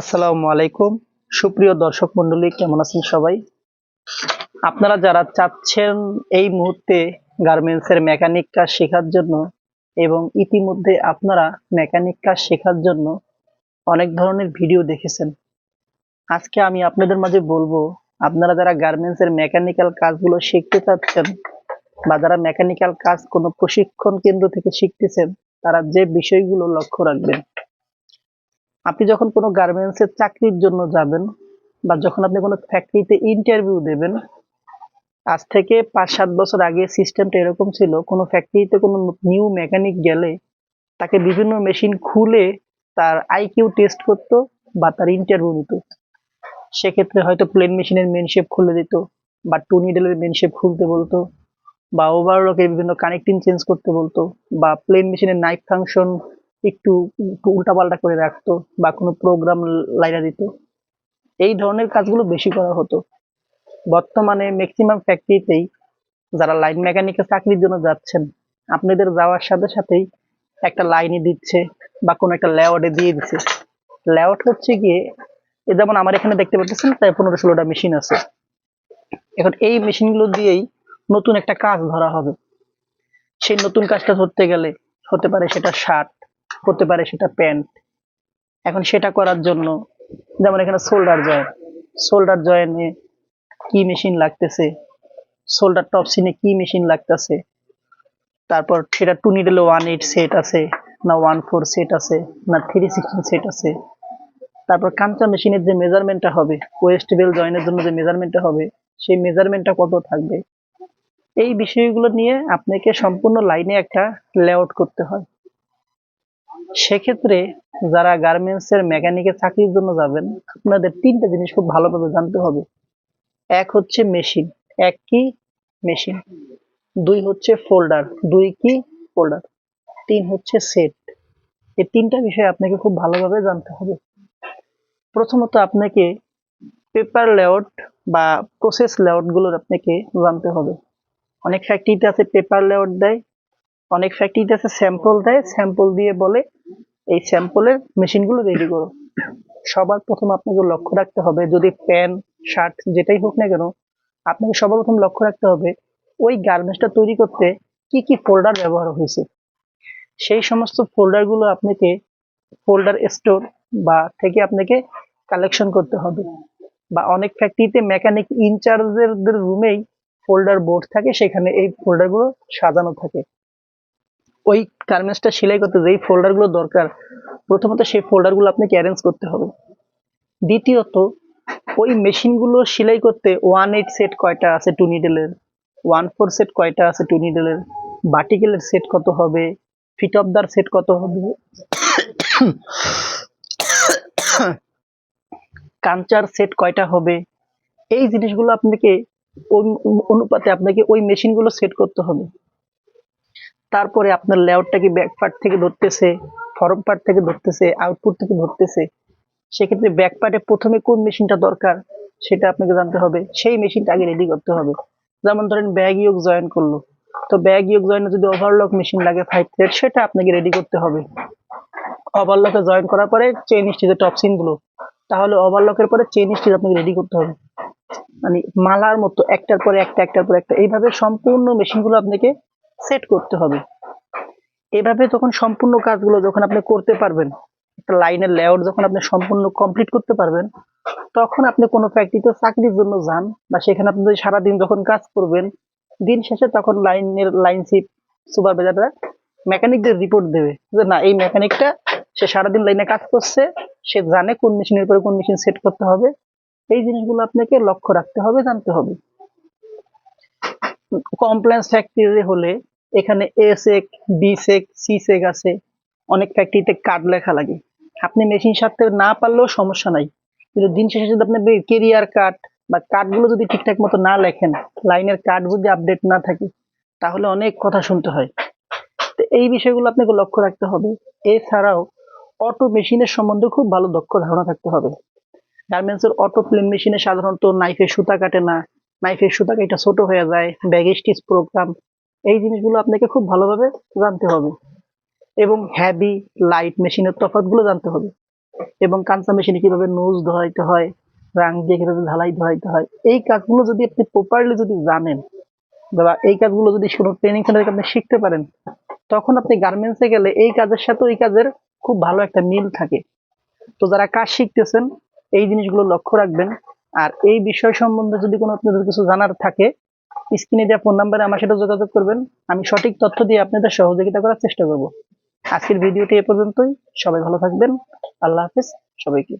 আসসালামু আলাইকুম। সুপ্রিয় দর্শক মন্ডলী কেমন আছেন সবাই? আপনারা যারা চাচ্ছেন এই মুহূর্তে গার্মেন্টসের মেকানিক কাজ শেখার জন্য এবং ইতিমধ্যে আপনারা মেকানিক কাজ শেখার জন্য অনেক ধরনের ভিডিও দেখেছেন, আজকে আমি আপনাদের মাঝে বলব, আপনারা যারা গার্মেন্টসের মেকানিক্যাল কাজগুলো শিখতে চাচ্ছেন বা যারা মেকানিক্যাল কাজ কোনো প্রশিক্ষণ কেন্দ্র থেকে শিখতেছেন, তারা যে বিষয়গুলো লক্ষ্য রাখবেন আপনি যখন কোনো গার্মেন্টসের চাকরির জন্য যাবেন বা যখন আপনি কোনো ফ্যাক্টরিতে ইন্টারভিউ দেবেন, আজ থেকে পাঁচ সাত বছর আগে সিস্টেমটা এরকম ছিল, কোনো ফ্যাক্টরিতে কোনো নিউ মেকানিক গেলে তাকে বিভিন্ন মেশিন খুলে তার আইকিউ টেস্ট করতো বা তার ইন্টারভিউ নিত। সেক্ষেত্রে হয়তো প্লেন মেশিনের মেন শেপ খুলে দিত বা টু নিডেলের মেন শেপ খুলতে বলতো বা ওভারলকের বিভিন্ন কানেক্টিং চেঞ্জ করতে বলতো বা প্লেন মেশিনের নাইফ ফাংশন একটু উল্টাপাল্টা করে রাখতো বা কোনো প্রোগ্রাম লাইনা দিত। এই ধরনের কাজগুলো বেশি করা হতো। বর্তমানে ম্যাক্সিমাম ফ্যাক্টরিতেই যারা লাইন মেকানিকের চাকরির জন্য যাচ্ছেন, আপনাদের যাওয়ার সাথে সাথেই একটা লাইনে দিচ্ছে বা কোনো একটা লেআউটে দিয়ে দিচ্ছে। লেআউট হচ্ছে গিয়ে, এ যেমন আমার এখানে দেখতে পাচ্ছেন প্রায় পনেরো ষোলোটা মেশিন আছে। এখন এই মেশিনগুলো দিয়েই নতুন একটা কাজ ধরা হবে। সেই নতুন কাজটা ধরতে গেলে হতে পারে সেটা শার্ট হতে পারে সেটা প্যান্ট। এখন সেটা করার জন্য, যেমন এখানে জয়েন। সোল্ডার জয়েনে কি মেশিন লাগতেছে? সোল্ডার টপসিনে কি মেশিন লাগতেছে? তারপর সেটা টু নিডেলে ওয়ান এইট সেট আছে, না ওয়ান ফোর সেট আছে, না থ্রি সিক্সটিন সেট আছে। তারপর কাঞ্চা মেশিনের যে মেজারমেন্টটা হবে, ওয়েস্ট বেল জয়েনের জন্য যে মেজারমেন্টটা হবে, সেই মেজারমেন্টটা কত থাকবে? এই বিষয়গুলো নিয়ে আপনাকে সম্পূর্ণ লাইনে একটা লেআউট করতে হয়। সেক্ষেত্রে যারা গার্মেন্টসের মেকানিকের চাকরির জন্য যাবেন, আপনাদের তিনটা জিনিস খুব ভালোভাবে জানতে হবে। এক হচ্ছে মেশিন এক কি মেশিন দুই হচ্ছে ফোল্ডার দুই কি ফোল্ডার তিন হচ্ছে সেট এই তিনটা বিষয় আপনাকে খুব ভালোভাবে জানতে হবে। প্রথমত আপনাকে পেপার লেআউট বা প্রসেস লেআউটগুলোর আপনাকে জানতে হবে। অনেক ফ্যাক্টরিতে আছে পেপার লেআউট দেয়, অনেক ফ্যাক্টরিতে আছে স্যাম্পল দেয় স্যাম্পল দিয়ে বলে এই স্যাম্পলের মেশিনগুলো রেডি করো। সবার প্রথম আপনাকে লক্ষ্য রাখতে হবে, যদি প্যান্ট শার্ট যেটাই হোক না কেন, আপনাকে সবার প্রথম লক্ষ্য রাখতে হবে, ওই গার্মেন্টসটা তৈরি করতে কি কি ফোল্ডার ব্যবহার হয়েছে। সেই সমস্ত ফোল্ডারগুলো আপনাকে ফোল্ডার স্টোর বা থেকে আপনাকে কালেকশন করতে হবে। বা অনেক ফ্যাক্টরিতে মেকানিক ইনচার্জের রুমেই ফোল্ডার বোর্ড থাকে, সেখানে এই ফোল্ডারগুলো সাজানো থাকে। ওই গার্মেন্টসটা সেলাই করতে যেই ফোল্ডারগুলো দরকার, প্রথমত সেই ফোল্ডারগুলো আপনাকে অ্যারেঞ্জ করতে হবে। দ্বিতীয়ত, ওই মেশিনগুলো সেলাই করতে ওয়ান এইট সেট কয়টা আছে টু নিডেলের ওয়ান ফোর সেট কয়টা আছে টু নিডেলের বাটিকেলের সেট কত হবে? ফিট অফ দার সেট কত হবে? কাঞ্চার সেট কয়টা হবে? এই জিনিসগুলো আপনাকে অনুপাতে আপনাকে ওই মেশিনগুলো সেট করতে হবে। তারপরে আপনার লেআউটটা কি ব্যাক পার্ট থেকে ধরতেছে ফরম পার্ট থেকে ধরতেছে আউটপুট থেকে ধরতেছে, সেক্ষেত্রে ব্যাক পার্টে প্রথমে কোন মেশিনটা দরকার সেটা আপনাকে জানতে হবে। সেই মেশিনটা আগে রেডি করতে হবে। যেমন ধরেন ব্যাগ ইয়োগ জয়েন করল। তো ব্যাগ ইয়োগ জয়েনে যদি ওভারলক মেশিন লাগে ফাইভ থ্রেড সেটা আপনাকে রেডি করতে হবে। ওভারলকে জয়েন করার পরে চেইন স্টিচের টপসিনগুলো। তাহলে ওভারলকের পরে চেইন স্টিচ আপনাকে রেডি করতে হবে। মানে মালার মতো একটার পরে একটা, একটার পরে একটা। এইভাবে সম্পূর্ণ মেশিনগুলো আপনাকে সেট করতে হবে। এভাবে যখন সম্পূর্ণ কাজগুলো যখন আপনি করতে পারবেন, একটা লাইনের লেআউট যখন আপনি সম্পূর্ণ কমপ্লিট করতে পারবেন, তখন আপনি কোনো ফ্যাক্টরিতে চাকরির জন্য যান বা সেখানে আপনি যদি সারাদিন যখন কাজ করবেন, দিন শেষে তখন লাইনের লাইন শিপ সুপারভাইজাররা মেকানিকদের রিপোর্ট দেবে যে, না, এই মেকানিকটা, সে সারাদিন লাইনে কাজ করছে, সে জানে কোন মেশিনের পরে কোন মেশিন সেট করতে হবে। এই জিনিসগুলো আপনাকে লক্ষ্য রাখতে হবে, জানতে হবে। কমপ্লেন্স ফ্যাক্টরি হলে এখানে এ সেক বি সেক সি সেক আছে। অনেক ফ্যাক্টরিতে কার্ড লেখা লাগে। আপনি মেশিন সারতে না পারলেও সমস্যা নাই। কিন্তু দিন শেষে যদি আপনি কেরিয়ার কার্ড বা কার্ডগুলো যদি ঠিকঠাক মতো না লেখেন লাইনের কার্ড যদি আপডেট না থাকে, তাহলে অনেক কথা শুনতে হয়। তো এই বিষয়গুলো আপনাকে লক্ষ্য রাখতে হবে। এছাড়াও অটো মেশিনের সম্বন্ধে খুব ভালো দক্ষ ধারণা থাকতে হবে। গার্মেন্টসের অটো প্লেন মেশিনে সাধারণত নাইফে সুতা কাটে না নাইফের সুতা এটা ছোট হয়ে যায়, ব্যাগ স্টিচ প্রোগ্রাম এই জিনিসগুলো আপনাকে খুব ভালোভাবে জানতে হবে। এবং হ্যাভি লাইট মেশিনের তফাৎগুলো জানতে হবে। এবং কাঁচা মেশিনে কীভাবে নোজ ধোয়াইতে হয় রাং দিয়ে কীভাবে ঢালাই ধোয়াইতে হয়, এই কাজগুলো যদি আপনি প্রপারলি যদি জানেন, বা এই কাজগুলো যদি কোনো ট্রেনিং সেন্টারে আপনি শিখতে পারেন, তখন আপনি গার্মেন্টসে গেলে এই কাজের সাথে ওই কাজের খুব ভালো একটা মিল থাকে। তো যারা কাজ শিখতেছেন, এই জিনিসগুলো লক্ষ্য রাখবেন। আর এই বিষয় সম্বন্ধে যদি কোনো আপনাদের কিছু জানার থাকে স্ক্রিনে দেওয়া ফোন নাম্বারে আমার সাথে যোগাযোগ করবেন। আমি সঠিক তথ্য দিয়ে আপনাদের সহযোগিতা করার চেষ্টা করব। আজকের ভিডিওটি এ পর্যন্তই। সবাই ভালো থাকবেন। আল্লাহ হাফেজ। সবাইকে।